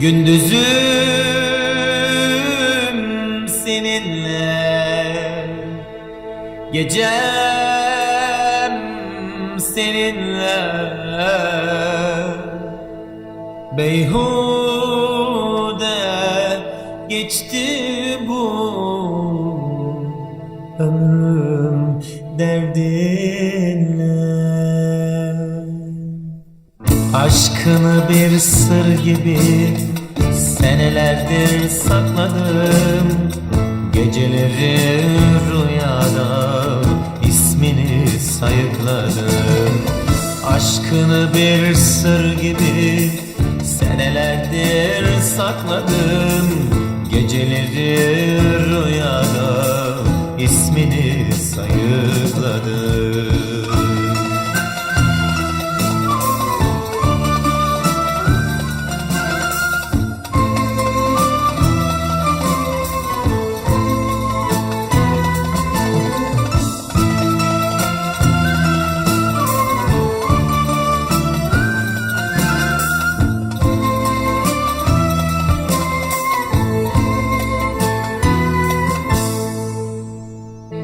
Gündüzüm seninle Gecem seninle. Beyhude geçti bu Aşkını bir sır gibi senelerdir sakladım. Geceleri rüyada ismini sayıkladım. Aşkını bir sır gibi senelerdir sakladım. Geceleri rüyada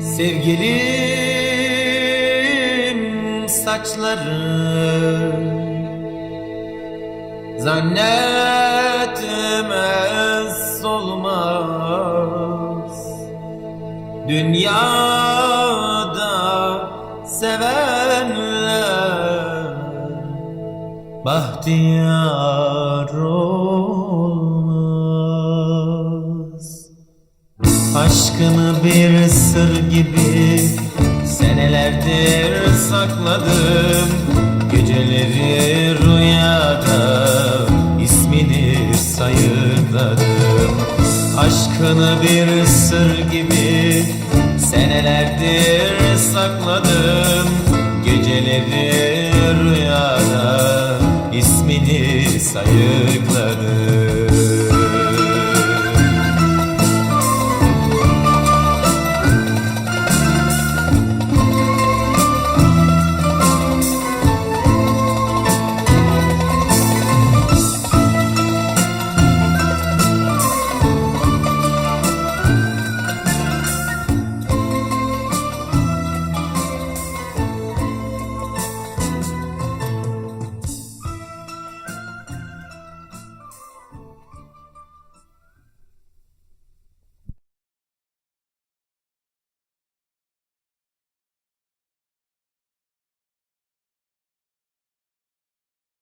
Sevgilim saçları Zannetmez solmaz Dünyada sevenler Bahtiyar olmaz Aşkını bir sır gibi senelerdir sakladım. Geceleri rüyada ismini sayıkladım. Aşkını bir sır gibi senelerdir sakladım. Geceleri rüyada ismini sayıkladım